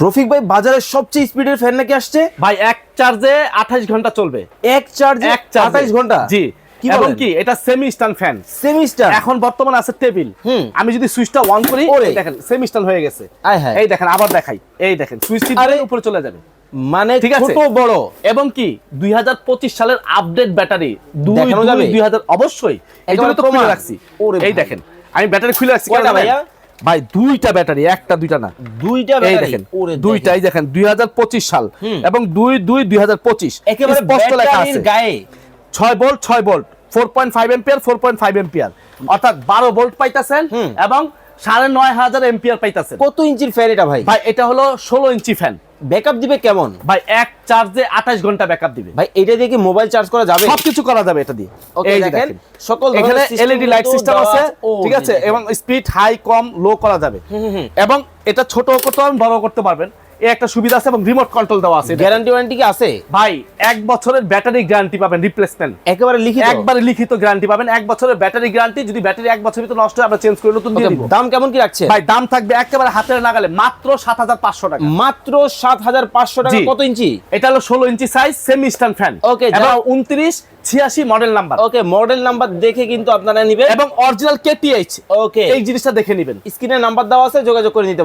রফিক ভাই বাজারের সবচেয়ে স্পিডের ফ্যান নাকি আসছে? ভাই এক চার্জে আঠাশ ঘণ্টা চলবে। এক চার্জে এক চার্জে আঠাইশ ঘণ্টা? জি। কি এবং বলেন? কি এটা সেমি স্ট্যান্ড ফ্যান সেমিস্টার এখন বর্তমানে আছে টেবিল আমি যদি সুইচটা অন করি দেখেন সেমি স্ট্যান্ড হয়ে গেছে। এই দেখেন আবার দেখাই। এই দেখেন সুইচ টিপ দিলে উপরে চলে যাবে। মানে ঠিক আছে। ছোট বড়। এবং কি দুই হাজার পঁচিশ সালের আপডেট ব্যাটারি দেখানো যাবে? দুই হাজার অবশ্যই। এই জন্য তো রাখছি। ওরে এই দেখেন আমি ব্যাটারি খুলে রাখছি। কেন ভাইয়া? ভাই দুইটা ব্যাটারি একটা দুইটা না। দুইটা এই ব্যাটারি? দেখেন দুইটাই দেখেন দুই সাল এবং দুই দুই দুই হাজার পঁচিশ। একেবারে স্পষ্ট লেখা আছে। গায়ে। ছয় বোল্ট ছয় volt four point five ampere four point five ampere অর্থাৎ বারো বোল্ট পাইতেছেন এবং সাড়ে নয় হাজার এম্পিয়ার পাইতেছেন। কত ইঞ্চির ফ্যান এটা ভাই? ভাই এটা হলো ষোলো ইঞ্চি ফ্যান ব্যাকআপ দিবে কেমন? ভাই এক চার্জে আঠাশ ঘণ্টা ব্যাকআপ দিবে। ভাই এটা দিয়ে কি মোবাইল চার্জ করা যাবে? সবকিছু করা যাবে এটা দিয়ে। ওকে এই দেখেন সকল ধরনের এখানে এলইডি লাইট সিস্টেম আছে ঠিক আছে? এবং স্পিড হাই কম লো করা যাবে। এবং এটা ছোট করতে পারবেন বড় করতে পারবেন। একটা সুবিধা আছে এবং রিমোট কন্ট্রোল দেওয়া আছে। গ্যারান্টি ওয়ারেন্টি কি আছে? ভাই এক বছরের ব্যাটারি গ্যারান্টি পাবেন রিপ্লেসমেন্ট একেবারে লিখিত? একবারে লিখিত গ্যারান্টি পাবেন এক বছরের ব্যাটারি গ্যারান্টি যদি ব্যাটারি এক বছর ভিতরে নষ্ট হয় আমরা চেঞ্জ করে নতুন দিয়ে দিব। দাম কেমন কি রাখছে ভাই দাম থাকবে একেবারে হাতের নাগালে মাত্র সাত হাজার পাঁচশো টাকা। মাত্র সাত হাজার পাঁচশো টাকা কত ইঞ্চি? এটা হলো ষোলো inch size semi stand fan okay এবং যারা- উনত্রিশ ছিয়াশি model number okay model number দেখে কিন্তু আপনারা নিবেন। এবং অরিজিনাল কেটিএইচ ওকে এই জিনিসটা দেখে নেবেন। স্ক্রিনে নাম্বার দেওয়া আছে যোগাযোগ করে নিতে